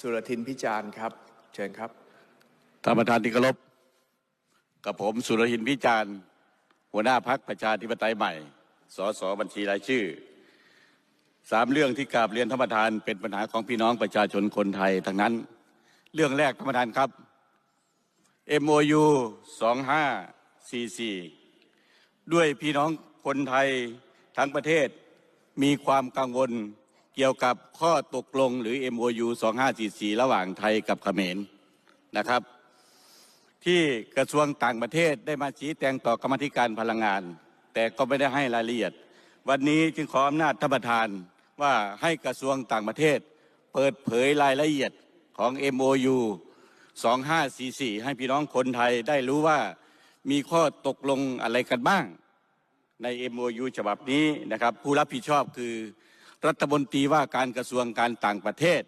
สุรทินพิจารณ์ครับ เชิญครับท่านประธานที่เคารพกับผมสุรหินพิจารณ์หัวหน้าพักประชาธิปไตยใหม่ สสบัญชีรายชื่อสามเรื่องที่กราบเรียนท่านประธานเป็นปัญหาของพี่น้องประชาชนคนไทยทั้งนั้น เรื่องแรกท่านประธานครับ MOU 2544 ด้วยพี่น้องคนไทยทั้งประเทศมีความกังวล เกี่ยวกับข้อตกลงหรือ MOU 2544 ระหว่างไทยกับเขมรนะครับ ที่กระทรวงต่างประเทศได้มาชี้แจงต่อกรรมธิการพลังงาน แต่ก็ไม่ได้ให้รายละเอียด วันนี้จึงขออำนาจท่านประธานว่าให้กระทรวงต่างประเทศ เปิดเผยรายละเอียดของ MOU 2544 ให้พี่น้องคนไทยได้รู้ว่ามีข้อตกลงอะไรกันบ้าง ใน MOU ฉบับนี้นะครับ ผู้รับผิดชอบคือ รัฐมนตรีว่าการกระทรวงการต่างประเทศ